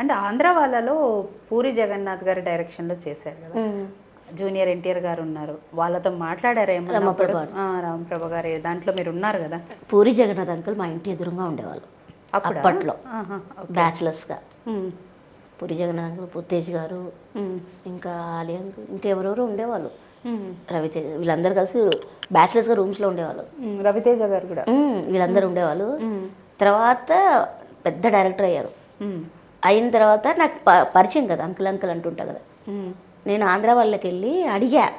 అంటే ఆంధ్ర వాళ్ళలో పూరి జగన్నాథ్ గారి డైరెక్షన్లో చేశారు కదా. జూనియర్ ఎన్టీఆర్ గారు ఉన్నారు. వాళ్ళతో మాట్లాడారా ఏమన్నా రామప్రభ గారు. దాంట్లో మీరు ఉన్నారు కదా? పూరి జగన్నాథ్ అంకుల్ మా ఇంటి ఎదురుగా ఉండేవాళ్ళు? అప్పట్లో. బ్యాచిలర్స్గా పూరి జగన్నాథ్ అంకుల్ పుత్తేజ్ గారు ఇంకా ఆలి అంకుల్ ఇంకెవరెవరు ఉండేవాళ్ళు. రవితేజ వీళ్ళందరూ కలిసి బ్యాచిలర్స్గా రూమ్స్లో ఉండేవాళ్ళు. రవితేజ గారు కూడా. వీళ్ళందరూ ఉండేవాళ్ళు. తర్వాత పెద్ద డైరెక్టర్ అయ్యారు. అయిన తర్వాత నాకు ప- పరిచయం కదా అంకుల్ అంకుల్ అంటుంటా కదా. నేను ఆంధ్ర వాళ్ళకి వెళ్ళి అడిగా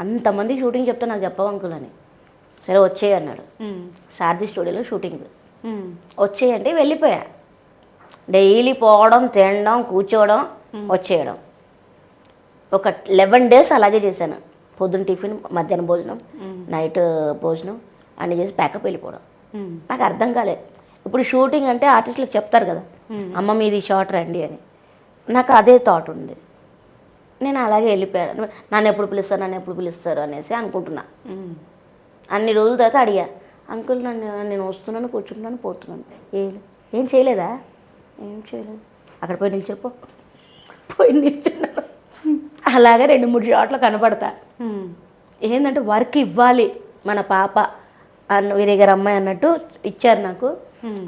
అంతమంది షూటింగ్ చెప్తే నాకు చెప్పవు అంకుల్ అని? సరే వచ్చేయి అన్నాడు. సారథి స్టూడియోలో షూటింగ్. వచ్చేయంటే వెళ్ళిపోయా. డైలీ పోవడం తినడం కూర్చోవడం వచ్చేయడం. ఒక లెవెన్ డేస్ అలాగే చేశాను. పొద్దున్న టిఫిన్ మధ్యాహ్నం భోజనం నైట్ భోజనం అన్నీ చేసి ప్యాకప్ వెళ్ళిపోవడం. నాకు అర్థం కాలే. ఇప్పుడు షూటింగ్ అంటే ఆర్టిస్టులకు చెప్తారు కదా అమ్మ మీది షార్ట్ రండి అని. నాకు అదే థాట్ ఉంది. నేను అలాగే వెళ్ళిపోయాను. నన్ను ఎప్పుడు పిలుస్తారు నన్ను ఎప్పుడు పిలుస్తారు అనేసి అనుకుంటున్నా. అన్ని రోజుల తర్వాత అడిగా అంకుల్ నన్ను నేను వస్తున్నాను కూర్చుంటున్నాను పోతున్నాను. ఏం ఏం చేయలేదా? ఏం చేయలేదు. అక్కడ పోయి నిలిచిపో. పోయి నిల్చున్నాను అలాగే రెండు మూడు షాట్లు కనపడతా. ఏంటంటే వర్క్ ఇవ్వాలి మన పాప అన్న వీరి గారు అమ్మాయి అన్నట్టు ఇచ్చారు నాకు.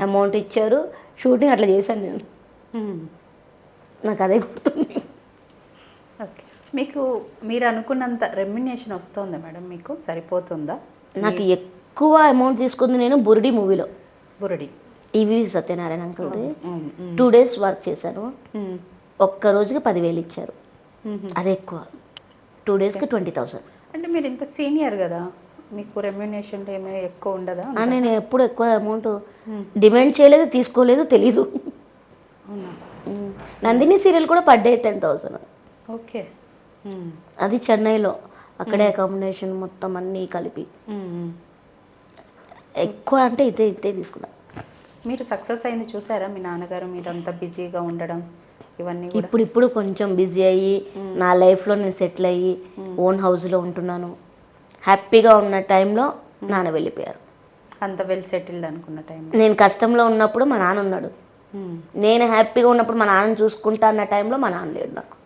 అమౌంట్ ఇచ్చారు. షూటింగ్ అట్లా చేశాను నేను. ఉమ్. నాకు అదే గుర్తుంది. ఓకే మీకు మీరు అనుకున్నంత రెమ్యునేషన్ వస్తుందా మేడం మీకు? సరిపోతుందా? నాకు ఎక్కువ అమౌంట్ తీసుకుంది నేను బురిడి మూవీలో. బురడి. ఈవి సత్యనారాయణ అంకుల్ది. టూ డేస్ వర్క్ చేశాను. ఉమ్, ఒక్క రోజుకి పదివేలు ఇచ్చారు. అదే ఎక్కువ. టూ డేస్కి ట్వంటీ థౌసండ్ అంటే మీరు ఇంత సీనియర్ కదా. మీకు రెమ్యునేషన్ ఏమీ ఎక్కువ ఉండదా? నేను ఎప్పుడు ఎక్కువ అమౌంట్ డిమాండ్ చేయలేదు తీసుకోలేదు తెలీదు. నందిని సీరియల్ కూడా పడ్డాయి టెన్ థౌసండ్ ఓకే. అది చెన్నైలో. అక్కడే అకామిడేషన్ మొత్తం అన్నీ కలిపి. ఎక్కువ అంటే ఇదే ఇదే తీసుకున్నా. మీరు సక్సెస్ అయింది చూసారా మీ నాన్నగారు? మీరు అంత బిజీగా ఉండడం ఇవన్నీ ఇప్పుడు ఇప్పుడు కొంచెం బిజీ అయ్యి నా లైఫ్లో నేను సెటిల్ అయ్యి ఓన్ హౌస్లో ఉంటున్నాను. హ్యాపీగా ఉన్న టైంలో నాన్న వెళ్ళిపోయారు. అంత వెల్ సెటిల్డ్ అనుకున్న టైం నేను కష్టంలో ఉన్నప్పుడు మా నాన్న ఉన్నాడు. నేను హ్యాపీగా ఉన్నప్పుడు మా నాన్నని చూసుకుంటా అన్న టైంలో మా నాన్న లేడు నాకు.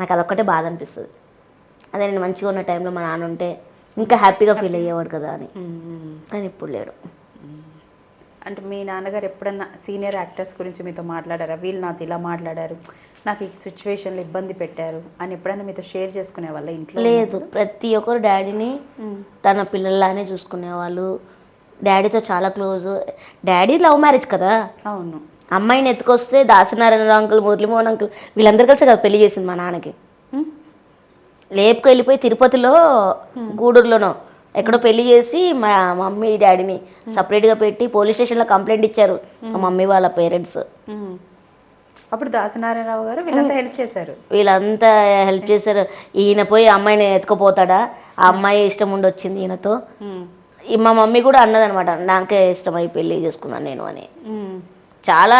నాకు అదొక్కటే బాధ అనిపిస్తుంది. అదే నేను మంచిగా ఉన్న టైంలో మా నాన్న ఉంటే ఇంకా హ్యాపీగా ఫీల్ అయ్యేవాడు కదా అని. కానీ ఇప్పుడు లేడు. అంటే మీ నాన్నగారు ఎప్పుడన్నా సీనియర్ యాక్టర్స్ గురించి మీతో మాట్లాడారా? వీళ్ళు నాతో ఇలా మాట్లాడారు. నాకు ఈ సిచ్యువేషన్లో ఇబ్బంది పెట్టారు అని ఎప్పుడైనా మీతో షేర్ చేసుకునే వాళ్ళ ఇంట్లో లేదు ప్రతి ఒక్కరు డాడీని తన పిల్లల్లానే చూసుకునేవాళ్ళు. డాడీతో చాలా క్లోజ్ డాడీ లవ్ మ్యారేజ్ కదా? అవును. అమ్మాయిని ఎత్తుకొస్తే దాసనారాయణ అంకుల్ మురళీమోహన్ అంకుల్ వీళ్ళందరూ కలిసి కదా పెళ్ళి చేసింది మా నాన్నకి. లేపుకు వెళ్ళిపోయి తిరుపతిలో గూడూరులోనో ఎక్కడో పెళ్ళి చేసి మా మమ్మీ డాడీని సపరేట్గా పెట్టి పోలీస్ స్టేషన్లో కంప్లైంట్ ఇచ్చారు. మా మమ్మీ వాళ్ళ పేరెంట్స్. అప్పుడు దాసనారాయణరావు గారు వీళ్ళంతా హెల్ప్ చేశారు. వీళ్ళంతా హెల్ప్ చేశారు. ఈయన పోయి అమ్మాయిని ఎత్తుకుపోతాడా? ఆ అమ్మాయి ఇష్టం ఉండి వచ్చింది ఈయనతో మా మమ్మీ కూడా అన్నదనమాట నాకే ఇష్టమై పెళ్ళి చేసుకున్నాను నేను అని. చాలా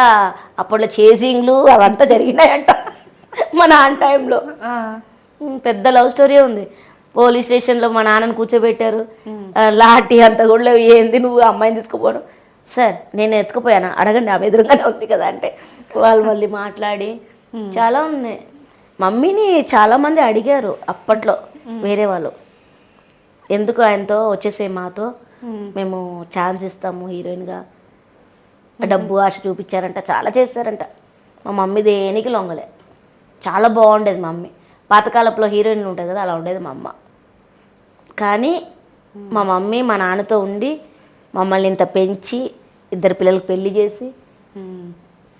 అప్పట్లో చేసింగ్లు అవంతా జరిగినాయంట మా నాన్న టైంలో. పెద్ద లవ్ స్టోరీ ఉంది. పోలీస్ స్టేషన్లో మా నాన్నని కూర్చోబెట్టారు. లాఠీ అంత కూడా ఏంది నువ్వు అమ్మాయిని తీసుకుపోవడం? సార్ నేను ఎత్తుకుపోయాను. అడగండి ఆమె ఎదురుగానే ఉంది కదా అంటే వాళ్ళు మళ్ళీ మాట్లాడి చాలా ఉన్నాయి. మమ్మీని చాలామంది అడిగారు అప్పట్లో వేరే వాళ్ళు. ఎందుకు ఆయనతో వచ్చేసే మాతో? మేము ఛాన్స్ ఇస్తాము హీరోయిన్గా. డబ్బు ఆశ చూపించారంట చాలా చేశారంట. మా మమ్మీ దేనికి లొంగలే. చాలా బాగుండేది మా మమ్మీ. పాతకాలపులో హీరోయిన్లు ఉంటాయి కదా అలా ఉండేది మా అమ్మ. కానీ మా మమ్మీ మా నాన్నతో ఉండి మమ్మల్ని ఇంత పెంచి ఇద్దరు పిల్లలకు పెళ్ళి చేసి.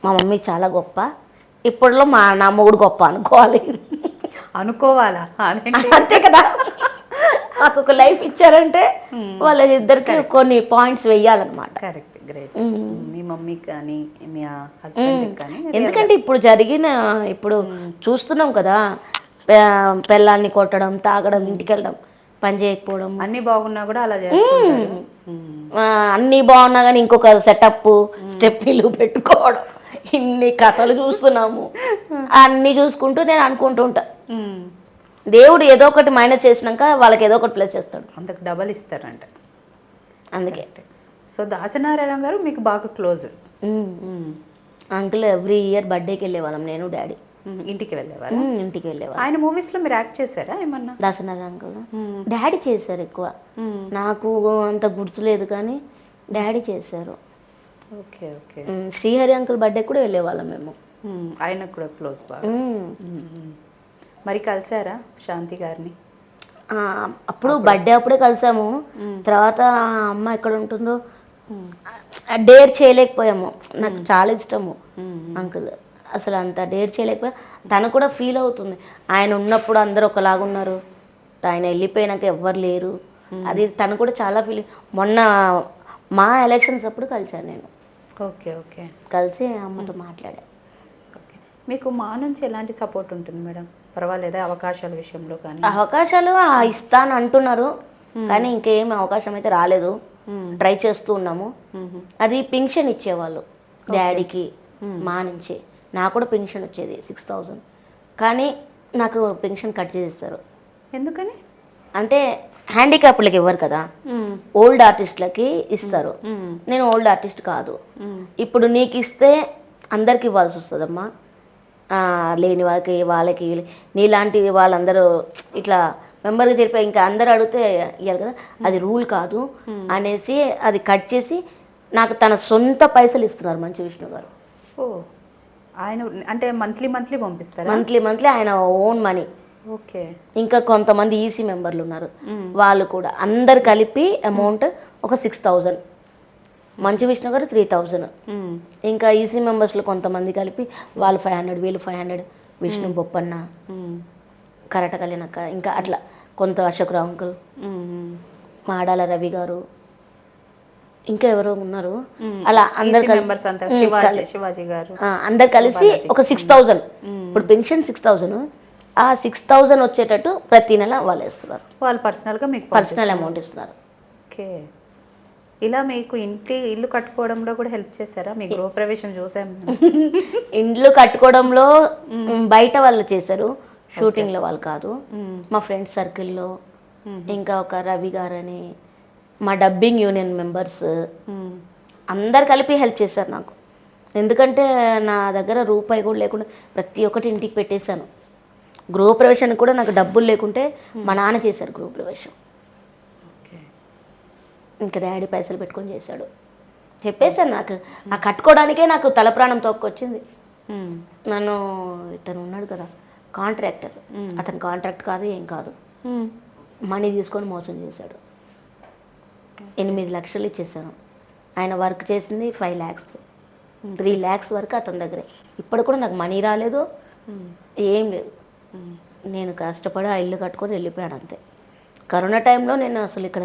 మా మమ్మీ చాలా గొప్ప. ఇప్పట్లో మా నా మొగుడు గొప్ప అనుకోవాలి. అనుకోవాలా? అంతే కదా. మాకు ఒక లైఫ్ ఇచ్చారంటే వాళ్ళ ఇద్దరికి కొన్ని పాయింట్స్ వెయ్యాలన్నమాట. కరెక్ట్ గ్రేట్ మీ మమ్మీకి కానీ మీ హస్బెండ్కి కానీ ఎందుకంటే ఇప్పుడు జరిగిన ఇప్పుడు చూస్తున్నాం కదా పె- పెళ్ళాన్ని కొట్టడం తాగడం ఇంటికి వెళ్ళడం పని చేయకపోవడం. అన్ని బాగున్నా కూడా అలా. ఆ, అన్నీ బాగున్నా కానీ ఇంకొక సెటప్ స్టెప్లు పెట్టుకోవడం. ఇన్ని కథలు చూస్తున్నాము. అన్నీ చూసుకుంటూ నేను అనుకుంటూ ఉంటా. దేవుడు ఏదో ఒకటి మైనస్ చేసినాక వాళ్ళకి ఏదో ఒకటి ప్లస్ చేస్తాడు. అంతకు డబల్ ఇస్తారంట. అందుకే. సో దాసనారాయణ గారు మీకు బాగా క్లోజ్. అంకుల్ ఎవ్రీ ఇయర్ బర్త్డేకి వెళ్ళేవాళ్ళం. నేను డాడీ. ఇంటికి వెళ్ళేవారు? ఇంటికి వెళ్ళేవాళ్ళం ఆయన మూవీస్లో మీరు యాక్ట్ చేశారా ఏమన్నా? దాసనాథ్ అంకుల్ డాడీ చేశారు ఎక్కువ. నాకు అంత గుర్తులేదు కానీ డాడీ చేశారు. Okay okay. Srihari uncle birthday కూడా వెళ్ళేవాళ్ళం మేము. ఉమ్, ఆయనకు కూడా క్లోజ్ బాగా. మరి కలిసారా శాంతి గారిని? అప్పుడు బర్త్డే అప్పుడే కలిసాము. తర్వాత అమ్మ ఎక్కడ ఉంటుందో డేర్ చేయలేకపోయాము. నాకు చాలా ఇష్టము అంకుల్ అసలు అంత డేర్ చేయలేకపోయా తను కూడా ఫీల్ అవుతుంది. ఆయన ఉన్నప్పుడు అందరూ ఒకలాగా ఉన్నారు. ఆయన వెళ్ళిపోయినాక ఎవ్వరు లేరు. అది తను కూడా చాలా ఫీల్ మొన్న మా ఎలక్షన్స్ అప్పుడు కలిశాను నేను. Okay okay. కలిసి అమ్మతో మాట్లాడా. ఓకే. మీకు మా నుంచి ఎలాంటి సపోర్ట్ ఉంటుంది మేడం? పర్వాలేదా అవకాశాల విషయంలో కానీ? అవకాశాలు ఇస్తాను అంటున్నారు. కానీ ఇంకేం అవకాశం అయితే రాలేదు. ట్రై చేస్తూ ఉన్నాము. అది పెన్షన్ ఇచ్చేవాళ్ళు డాడీకి మా నుంచి. నాకు కూడా పెన్షన్ వచ్చేది సిక్స్ థౌజండ్. కానీ నాకు పెన్షన్ కట్ చేసేస్తారు. ఎందుకని? అంటే హ్యాండిక్యాప్లకి ఇవ్వరు కదా. ఓల్డ్ ఆర్టిస్టులకి ఇస్తారు. నేను ఓల్డ్ ఆర్టిస్ట్ కాదు. ఇప్పుడు నీకు ఇస్తే అందరికి ఇవ్వాల్సి వస్తుందమ్మా. లేని వాళ్ళకి వాళ్ళకి నీలాంటి వాళ్ళందరూ ఇట్లా మెంబర్గా చెప్పి ఇంకా అందరూ అడిగితే ఇవ్వాలి కదా. అది రూల్ కాదు అనేసి అది కట్ చేసి నాకు తన సొంత పైసలు ఇస్తున్నారు మంచి విష్ణు గారు. ఓ. ఆయన అంటే మంత్లీ మంత్లీ పంపిస్తారా? మంత్లీ మంత్లీ ఆయన ఓన్ మనీ ఓకే. ఇంకా కొంతమంది ఈసీ మెంబర్లు ఉన్నారు. వాళ్ళు కూడా అందరు కలిపి అమౌంట్ ఒక సిక్స్ థౌజండ్ మంచి విష్ణు గారు త్రీ థౌజండ్. ఇంకా ఈసీ మెంబర్స్లో కొంతమంది కలిపి వాళ్ళు ఫైవ్ హండ్రెడ్ వీళ్ళు ఫైవ్ హండ్రెడ్ విష్ణు బొప్పన్న. కరాట కళ్యాణక్క ఇంకా అట్లా కొంత అశోకరావు అంకుల్. మాడాల రవి గారు ఇంకా ఎవరో ఉన్నారు. అలా అందరు members అంతా శివాజీ శివాజీ గారు అందరు కలిసి ఒక సిక్స్ థౌజండ్ ఇప్పుడు పెన్షన్ సిక్స్ థౌజండ్ ఆ సిక్స్ థౌజండ్ వచ్చేటట్టు ప్రతి నెల వాళ్ళు ఇస్తున్నారు వాళ్ళు పర్సనల్గా మీకు పర్సనల్ అమౌంట్ ఇస్తున్నారు. ఓకే. ఇలా మీకు ఇంటి ఇల్లు కట్టుకోవడంలో కూడా హెల్ప్ చేశారా? మీ గృహప్రవేశం చూసాం. ఇండ్లు కట్టుకోవడంలో బయట వాళ్ళు చేశారు. షూటింగ్లో వాళ్ళు కాదు. మా ఫ్రెండ్స్ సర్కిల్లో ఇంకా ఒక రవి గారని మా డబ్బింగ్ యూనియన్ మెంబర్స్ అందరు కలిపి హెల్ప్ చేశారు నాకు. ఎందుకంటే నా దగ్గర రూపాయి కూడా లేకుండా ప్రతి ఒక్కటి ఇంటికి పెట్టేశాను. గృహప్రవేశానికి కూడా నాకు డబ్బులు లేకుంటే మా నాన్న చేశారు గృహప్రవేశం ఓకే. ఇంకా డాడీ పైసలు పెట్టుకొని చేశాడు. చెప్పేశాను నాకు. ఆ కట్టుకోవడానికే నాకు తల ప్రాణం తొక్కొచ్చింది. నన్ను ఇతను ఉన్నాడు కదా కాంట్రాక్టర్. అతను కాంట్రాక్ట్ కాదు ఏం కాదు. మనీ తీసుకొని మోసం చేశాడు. ఎనిమిది లక్షలు ఇచ్చేసాను ఆయన వర్క్ చేసింది ఫైవ్ ల్యాక్స్. త్రీ ల్యాక్స్ వరకు అతని దగ్గరే. ఇప్పుడు కూడా నాకు మనీ రాలేదు. ఏం లేదు. నేను కష్టపడి ఆ ఇల్లు కట్టుకొని వెళ్ళిపోయాను అంతే. కరోనా టైంలో నేను అసలు ఇక్కడ